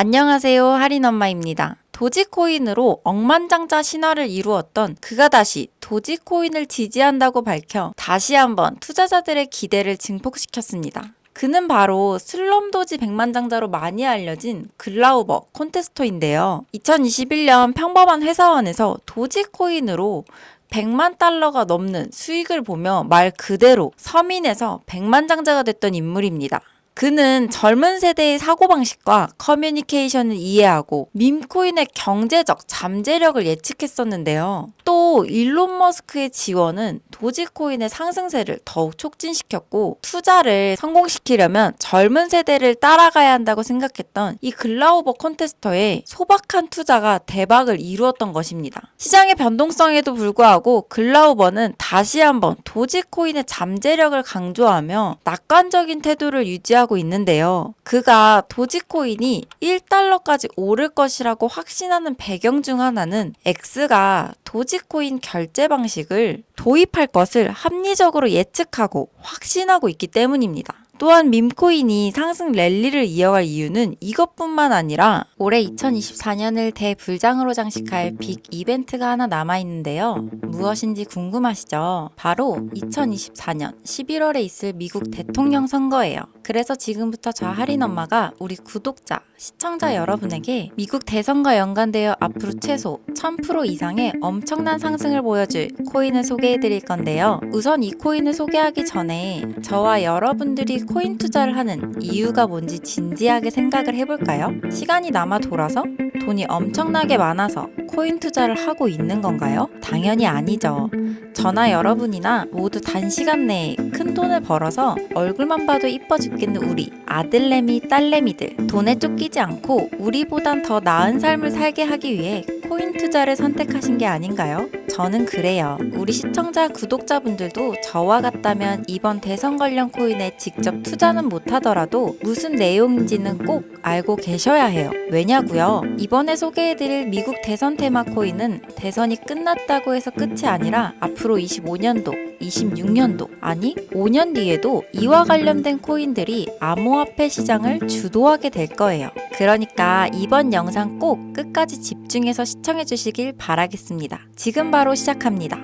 안녕하세요. 할인 엄마입니다. 도지코인으로 억만장자 신화를 이루었던 그가 다시 도지코인을 지지한다고 밝혀 다시 한번 투자자들의 기대를 증폭시켰습니다. 그는 바로 슬럼도지 백만장자로 많이 알려진 글라우버 콘테스토인데요. 2021년 평범한 회사원에서 도지코인으로 100만 달러가 넘는 수익을 보며 말 그대로 서민에서 백만장자가 됐던 인물입니다. 그는 젊은 세대의 사고방식과 커뮤니케이션을 이해하고 밈코인의 경제적 잠재력을 예측했었는데요. 또 일론 머스크의 지원은 도지코인의 상승세를 더욱 촉진시켰고 투자를 성공시키려면 젊은 세대를 따라가야 한다고 생각했던 이 글라우버 콘테스터의 소박한 투자가 대박을 이루었던 것입니다. 시장의 변동성에도 불구하고 글라우버는 다시 한번 도지코인의 잠재력을 강조하며 낙관적인 태도를 유지하고 있는데요. 그가 도지코인이 1달러까지 오를 것이라고 확신하는 배경 중 하나는 X가 도지코인 결제 방식을 도입할 것을 합리적으로 예측하고 확신하고 있기 때문입니다. 또한 밈코인이 상승 랠리를 이어갈 이유는 이것뿐만 아니라 올해 2024년을 대불장으로 장식할 빅 이벤트가 하나 남아있는데요. 무엇인지 궁금하시죠? 바로 2024년 11월에 있을 미국 대통령 선거예요. 그래서 지금부터 저 할인 엄마가 우리 구독자, 시청자 여러분에게 미국 대선과 연관되어 앞으로 최소 1000% 이상의 엄청난 상승을 보여줄 코인을 소개해 드릴 건데요. 우선 이 코인을 소개하기 전에 저와 여러분들이 코인 투자를 하는 이유가 뭔지 진지하게 생각을 해볼까요? 시간이 남아 돌아서 돈이 엄청나게 많아서 코인 투자를 하고 있는 건가요? 당연히 아니죠. 저나 여러분이나 모두 단시간 내에 큰 돈을 벌어서 얼굴만 봐도 이뻐 죽겠는 우리 아들내미 딸내미들 돈에 쫓기지 않고 우리보단 더 나은 삶을 살게 하기 위해 코인 투자를 선택하신 게 아닌가요? 저는 그래요. 우리 시청자 구독자분들도 저와 같다면 이번 대선 관련 코인에 직접 투자는 못하더라도 무슨 내용인지는 꼭 알고 계셔야 해요. 왜냐고요? 이번에 소개해드릴 미국 대선 테마 코인은 대선이 끝났다고 해서 끝이 아니라 앞으로 25년도, 26년도, 아니 5년 뒤에도 이와 관련된 코인들이 암호화폐 시장을 주도하게 될 거예요. 그러니까 이번 영상 꼭 끝까지 집중해서 시청해 주시길 바라겠습니다. 지금 바로 시작합니다.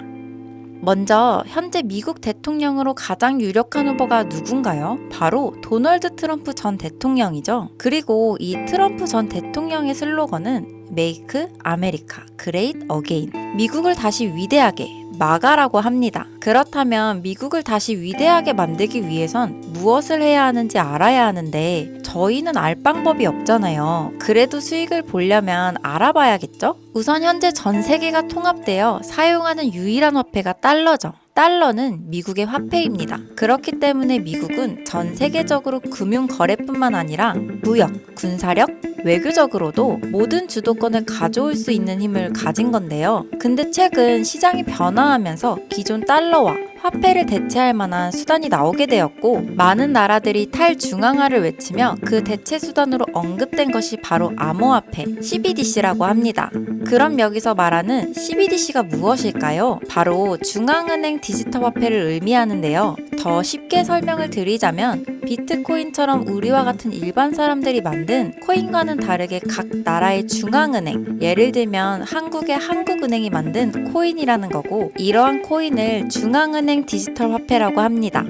먼저 현재 미국 대통령으로 가장 유력한 후보가 누군가요? 바로 도널드 트럼프 전 대통령이죠. 그리고 이 트럼프 전 대통령의 슬로건은 Make America Great Again. 미국을 다시 위대하게 마가라고 합니다. 그렇다면 미국을 다시 위대하게 만들기 위해선 무엇을 해야 하는지 알아야 하는데 저희는 알 방법이 없잖아요. 그래도 수익을 보려면 알아봐야겠죠? 우선 현재 전 세계가 통합되어 사용하는 유일한 화폐가 달러죠. 달러는 미국의 화폐입니다. 그렇기 때문에 미국은 전 세계적으로 금융 거래뿐만 아니라 무역, 군사력, 외교적으로도 모든 주도권을 가져올 수 있는 힘을 가진 건데요. 근데 최근 시장이 변화하면서 기존 달러와 화폐를 대체할 만한 수단이 나오게 되었고 많은 나라들이 탈중앙화를 외치며 그 대체 수단으로 언급된 것이 바로 암호화폐 CBDC라고 합니다. 그럼 여기서 말하는 CBDC가 무엇일까요? 바로 중앙은행 디지털 화폐를 의미하는데요. 더 쉽게 설명을 드리자면 비트코인처럼 우리와 같은 일반 사람들이 만든 코인과는 다르게 각 나라의 중앙은행, 예를 들면 한국의 한국은행이 만든 코인이라는 거고 이러한 코인을 중앙은행 디지털 화폐라고 합니다.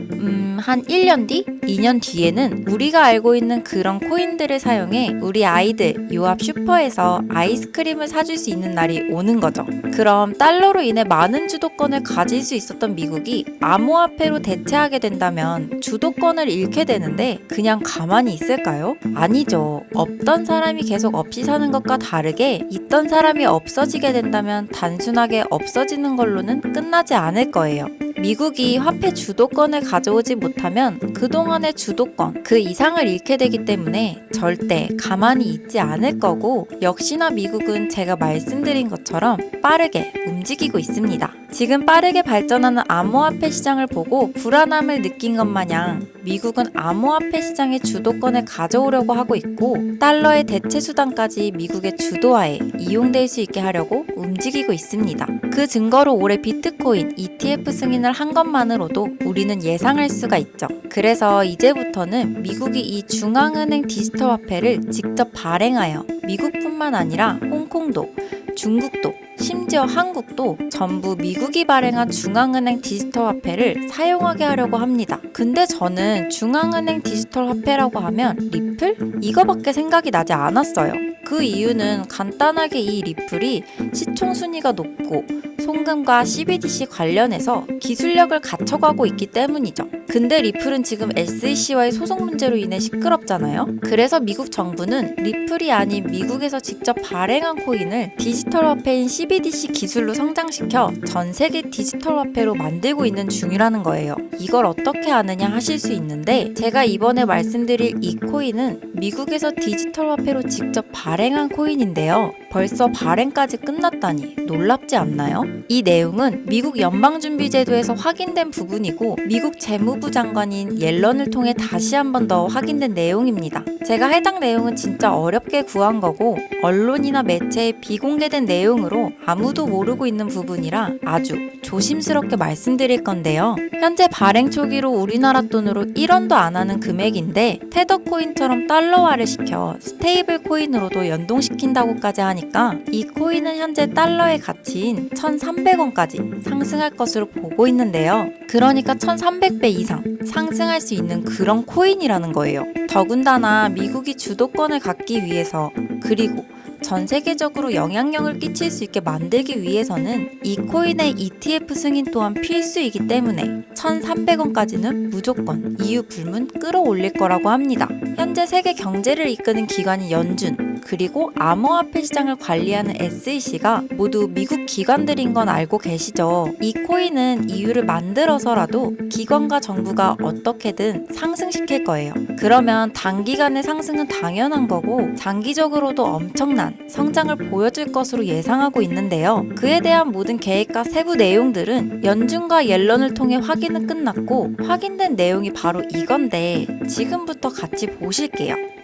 음, 한 1년 뒤? 2년 뒤에는 우리가 알고 있는 그런 코인들을 사용해 우리 아이들 요앞 슈퍼에서 아이스크림을 사줄 수 있는 날이 오는 거죠. 그럼 달러로 인해 많은 주도권을 가질 수 있었던 미국이 암호화폐로 대체하게 된다면 주도권을 잃게 되는데 그냥 가만히 있을까요? 아니죠. 없던 사람이 계속 없이 사는 것과 다르게 있던 사람이 없어지게 된다면 단순하게 없어지는 걸로는 끝나지 않을 거예요. 미국이 화폐 주도권을 가져오지 못하면 그동안의 주도권, 그 이상을 잃게 되기 때문에 절대 가만히 있지 않을 거고, 역시나 미국은 제가 말씀드린 것처럼 빠르게 움직이고 있습니다. 지금 빠르게 발전하는 암호화폐 시장을 보고 불안함을 느낀 것 마냥 미국은 암호화폐 시장의 주도권을 가져오려고 하고 있고 달러의 대체 수단까지 미국의 주도하에 이용될 수 있게 하려고 움직이고 있습니다. 그 증거로 올해 비트코인 ETF 승인을 한 것만으로도 우리는 예상할 수가 이유가 있죠. 그래서 이제부터는 미국이 이 중앙은행 디지털 화폐를 직접 발행하여 미국뿐만 아니라 홍콩도, 중국도, 심지어 한국도 전부 미국이 발행한 중앙은행 디지털 화폐를 사용하게 하려고 합니다. 근데 저는 중앙은행 디지털 화폐라고 하면 리플? 이거밖에 생각이 나지 않았어요. 그 이유는 간단하게 이 리플이 시총 순위가 높고 송금과 CBDC 관련해서 기술력을 갖춰가고 있기 때문이죠. 근데 리플은 지금 SEC와의 소송 문제로 인해 시끄럽잖아요. 그래서 미국 정부는 리플이 아닌 미국에서 직접 발행한 코인을 디지털 화폐인 CBDC 기술로 성장시켜 전 세계 디지털 화폐로 만들고 있는 중이라는 거예요. 이걸 어떻게 아느냐 하실 수 있는데 제가 이번에 말씀드릴 이 코인은 미국에서 디지털 화폐로 직접 발행한 코인인데요. 벌써 발행까지 끝났다니 놀랍지 않나요? 이 내용은 미국 연방준비제도에서 확인된 부분이고 미국 재무부 장관인 옐런을 통해 다시 한 번 더 확인된 내용입니다. 제가 해당 내용은 진짜 어렵게 구한 거고 언론이나 매체에 비공개된 내용으로 아무도 모르고 있는 부분이라 아주 조심스럽게 말씀드릴 건데요. 현재 발행 초기로 우리나라 돈으로 1원도 안 하는 금액인데 테더 코인처럼 달러화를 시켜 스테이블 코인으로도 연동시킨다고까지 하니까 이 코인은 현재 달러의 가치인 1,300원까지 상승할 것으로 보고 있는데요. 그러니까 1,300배 이상 상승할 수 있는 그런 코인이라는 거예요. 더군다나 미국이 주도권을 갖기 위해서 그리고 전 세계적으로 영향력을 끼칠 수 있게 만들기 위해서는 이 코인의 ETF 승인 또한 필수이기 때문에 1,300원까지는 무조건 이유 불문 끌어올릴 거라고 합니다. 현재 세계 경제를 이끄는 기관인 연준 그리고 암호화폐 시장을 관리하는 SEC가 모두 미국 기관들인 건 알고 계시죠? 이 코인은 이유를 만들어서라도 기관과 정부가 어떻게든 상승시킬 거예요. 그러면 단기간의 상승은 당연한 거고 장기적으로도 엄청난 성장을 보여줄 것으로 예상하고 있는데요. 그에 대한 모든 계획과 세부 내용들은 연준과 옐런을 통해 확인은 끝났고 확인된 내용이 바로 이건데 지금부터 같이 보실게요.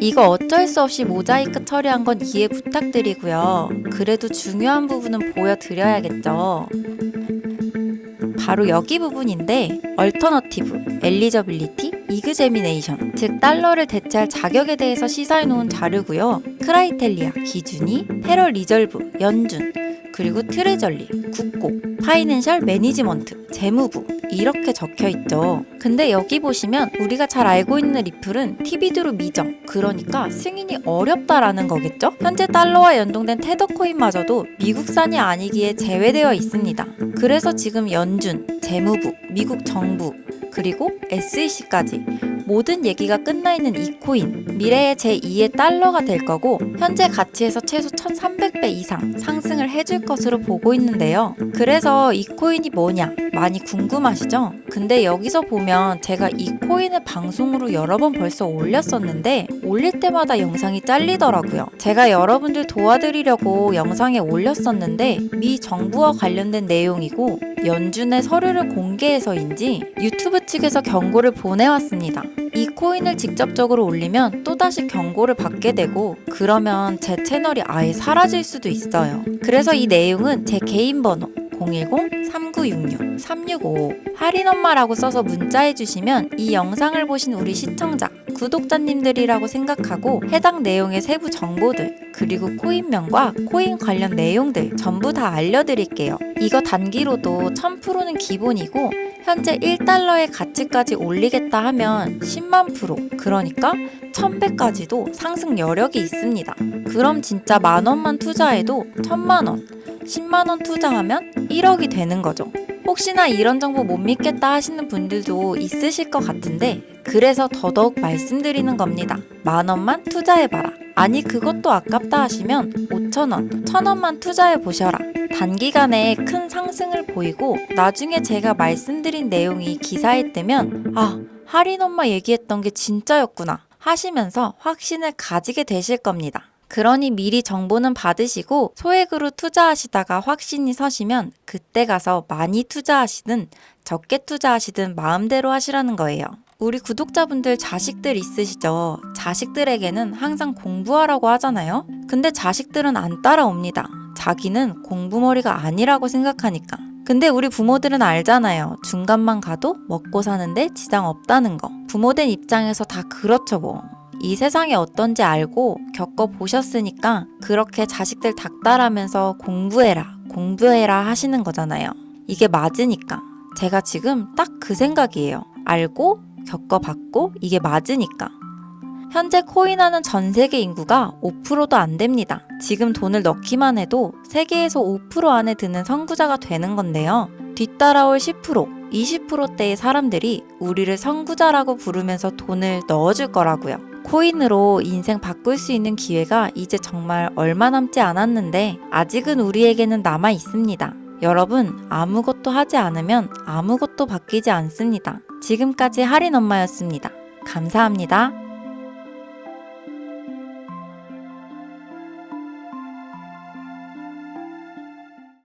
이거 어쩔 수 없이 모자이크 처리한 건 이해 부탁드리고요. 그래도 중요한 부분은 보여드려야겠죠. 바로 여기 부분인데 얼터너티브, 엘리저빌리티, 이그제미네이션 즉 달러를 대체할 자격에 대해서 시사해 놓은 자료고요. 크라이텔리아, 기준이, 페럴 리절브, 연준, 그리고 트레저리, 국고, 파이낸셜 매니지먼트, 재무부 이렇게 적혀 있죠. 근데 여기 보시면 우리가 잘 알고 있는 리플은 TB드로 미정, 그러니까 승인이 어렵다라는 거겠죠? 현재 달러와 연동된 테더코인마저도 미국산이 아니기에 제외되어 있습니다. 그래서 지금 연준, 재무부, 미국 정부, 그리고 SEC까지 모든 얘기가 끝나 있는 이 코인 미래의 제2의 달러가 될 거고 현재 가치에서 최소 1300배 이상 상승을 해줄 것으로 보고 있는데요. 그래서 이 코인이 뭐냐 많이 궁금하시죠? 근데 여기서 보면 제가 이 코인을 방송으로 여러 번 벌써 올렸었는데 올릴 때마다 영상이 잘리더라고요. 제가 여러분들 도와드리려고 영상에 올렸었는데 미 정부와 관련된 내용이고 연준의 서류를 공개해서인지 유튜브 측에서 경고를 보내왔습니다. 이 코인을 직접적으로 올리면 또다시 경고를 받게 되고 그러면 제 채널이 아예 사라질 수도 있어요. 그래서 이 내용은 제 개인 번호 010-3966-365 할인 엄마라고 써서 문자해 주시면 이 영상을 보신 우리 시청자, 구독자님들이라고 생각하고 해당 내용의 세부 정보들 그리고 코인명과 코인 관련 내용들 전부 다 알려드릴게요. 이거 단기로도 1000%는 기본이고 현재 1달러의 가치까지 올리겠다 하면 10만 프로 그러니까 1000배까지도 상승 여력이 있습니다. 그럼 진짜 만 원만 투자해도 1000만 원 10만 원 투자하면 1억이 되는 거죠. 혹시나 이런 정보 못 믿겠다 하시는 분들도 있으실 것 같은데 그래서 더더욱 말씀드리는 겁니다. 만 원만 투자해봐라. 아니 그것도 아깝다 하시면 5천 원, 천 원만 투자해 보셔라. 단기간에 큰 상승을 보이고 나중에 제가 말씀드린 내용이 기사에 뜨면 아 할인 엄마 얘기했던 게 진짜였구나 하시면서 확신을 가지게 되실 겁니다. 그러니 미리 정보는 받으시고 소액으로 투자하시다가 확신이 서시면 그때 가서 많이 투자하시든 적게 투자하시든 마음대로 하시라는 거예요. 우리 구독자분들 자식들 있으시죠? 자식들에게는 항상 공부하라고 하잖아요? 근데 자식들은 안 따라옵니다. 자기는 공부머리가 아니라고 생각하니까. 근데 우리 부모들은 알잖아요. 중간만 가도 먹고 사는데 지장 없다는 거. 부모된 입장에서 다 그렇죠 뭐. 이 세상이 어떤지 알고 겪어보셨으니까 그렇게 자식들 닥달하면서 공부해라, 공부해라 하시는 거잖아요. 이게 맞으니까. 제가 지금 딱 그 생각이에요. 알고, 겪어봤고, 이게 맞으니까. 현재 코인하는 전 세계 인구가 5%도 안 됩니다. 지금 돈을 넣기만 해도 세계에서 5% 안에 드는 선구자가 되는 건데요. 뒤따라올 10%, 20%대의 사람들이 우리를 선구자라고 부르면서 돈을 넣어줄 거라고요. 코인으로 인생 바꿀 수 있는 기회가 이제 정말 얼마 남지 않았는데 아직은 우리에게는 남아 있습니다. 여러분, 아무것도 하지 않으면 아무것도 바뀌지 않습니다. 지금까지 할인 엄마였습니다. 감사합니다.